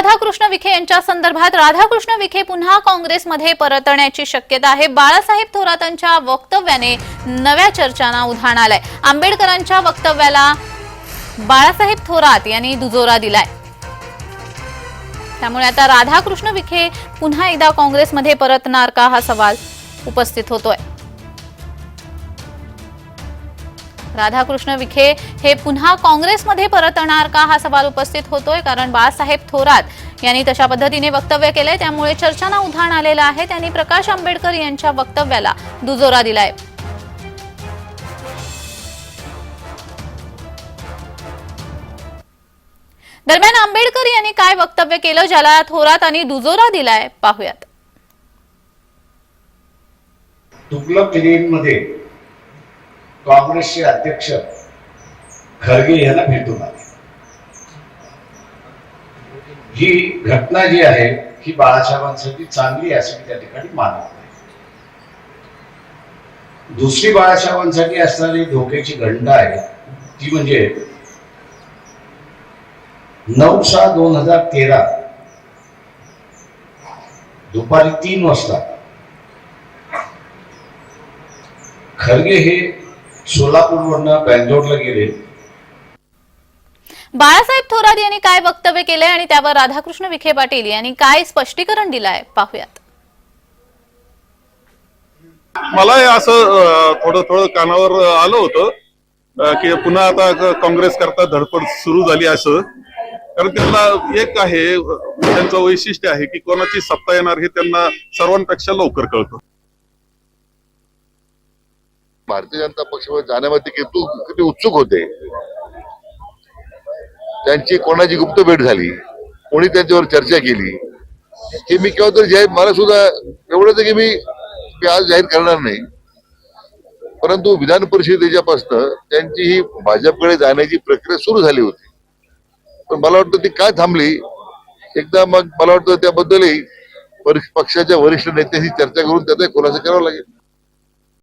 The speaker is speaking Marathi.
राधाकृष्ण विखे यांच्या संदर्भात राधाकृष्ण विखे पुन्हा काँग्रेसमध्ये परतण्याची शक्यता आहे. बाळासाहेब थोरातांच्या वक्तव्याने नव्या चर्चांना उधाण आलंय. आंबेडकरांच्या वक्तव्याला बाळासाहेब थोरात यांनी दुजोरा दिलाय. त्यामुळे आता राधाकृष्ण विखे पुन्हा एकदा काँग्रेसमध्ये परतणार का हा सवाल उपस्थित होतोय. राधाकृष्ण विखे हे पुन्हा काँग्रेसमध्ये परतणार का? हा सवाल उपस्थित होतोय कारण बाळासाहेब थोरात यांनी तशा पद्धतीने वक्तव्य केलंय. त्यामुळे चर्चांना उधाण आलेलं आहे. त्यांनी प्रकाश आंबेडकर यांच्या वक्तव्याला दुजोरा दिलाय. दरम्यान आंबेडकर यांनी काय वक्तव्य केलं ज्याला थोरात आणि दुजोरा दिलाय? पाहूयात. तुगलकमध्ये काँग्रेसचे अध्यक्ष खरगे यांना भेटून आले. ही घटना जी आहे ही बाळासाहेबांसाठी चांगली असे असं त्या ठिकाणी मानत नाही. दुसरी बाळासाहेबांसाठी असणारी धोक्याची घंट आहे ती म्हणजे नऊ सहा दोन हजार तेरा दुपारी तीन वाजता खरगे हे सोलापूरवरनं बँगलोरला गेले. बाळासाहेब थोरात यांनी काय वक्तव्य केलंय आणि त्यावर राधाकृष्ण विखे पाटील यांनी काय स्पष्टीकरण दिलंय? पाहूयात. मला असं थोडं थोडं कानावर आलं होतं की पुन्हा आता काँग्रेस करता धडपड सुरू झाली असं. कारण त्यांना एक आहे त्यांचं वैशिष्ट्य आहे की कोणाची सत्ता येणार हे त्यांना सर्वांपेक्षा लवकर कळतं. भारतीय जनता पक्षामध्ये जाण्यामध्ये किती किती उत्सुक होते? त्यांची कोणाची गुप्त भेट झाली? कोणी त्यांच्यावर चर्चा केली? हे मी केव्हा तरी जाहीर मला सुद्धा एवढंच आहे की मी आज जाहीर करणार नाही. परंतु विधान परिषदेच्यापासून त्यांची ही भाजपकडे जाण्याची प्रक्रिया सुरू झाली होती. पण मला वाटतं ती काय थांबली? एकदा मग मला वाटतं त्याबद्दलही पक्षाच्या वरिष्ठ नेत्यांशी चर्चा करून त्याचा खुलासा करावा लागेल.